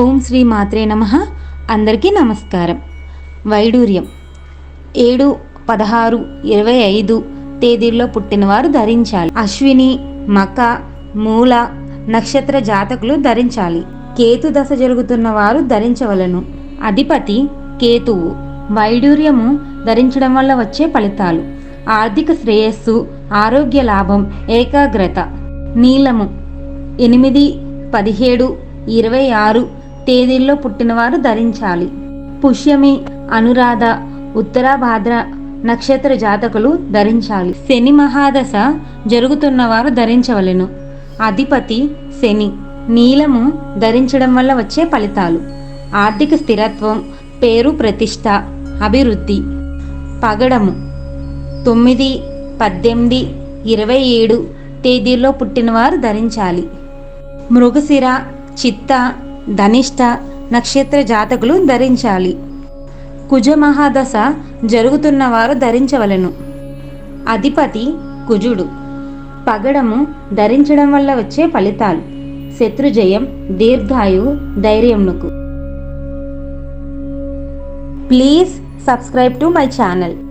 ఓం శ్రీ మాత్రే నమ. అందరికీ నమస్కారం. వైడూర్యం. ఏడు పదహారు ఇరవై ఐదు తేదీల్లో పుట్టినవారు ధరించాలి. అశ్విని మక మూల నక్షత్ర జాతకులు ధరించాలి. కేతు దశ జరుగుతున్న వారు ధరించవలను. అధిపతి కేతువు. వైడూర్యము ధరించడం వల్ల వచ్చే ఫలితాలు. ఆర్థిక శ్రేయస్సు ఆరోగ్య లాభం ఏకాగ్రత. నీలము ఎనిమిది పదిహేడు ఇరవై ఆరు తేదీల్లో పుట్టినవారు ధరించాలి. పుష్యమి అనురాధ ఉత్తరాభాద్ర నక్షత్ర జాతకులు ధరించాలి. శని మహాదశ జరుగుతున్నవారు ధరించవలెను. అధిపతి శని. నీలము ధరించడం వల్ల వచ్చే ఫలితాలు. ఆర్థిక స్థిరత్వం పేరు ప్రతిష్ట అభివృద్ధి. పగడము. తొమ్మిది పద్దెనిమిది ఇరవై ఏడు తేదీల్లో పుట్టినవారు ధరించాలి. మృగశిర చిత్త ధనిష్ట నక్షత్ర జాతకులు ధరించాలి. కుజ మహాదశ జరుగుతున్నవారు ధరించవలెను. అధిపతి కుజుడు. పగడము ధరించడం వల్ల వచ్చే ఫలితాలు. శత్రుజయం దీర్ఘాయువు ధైర్యంకు please subscribe to my channel.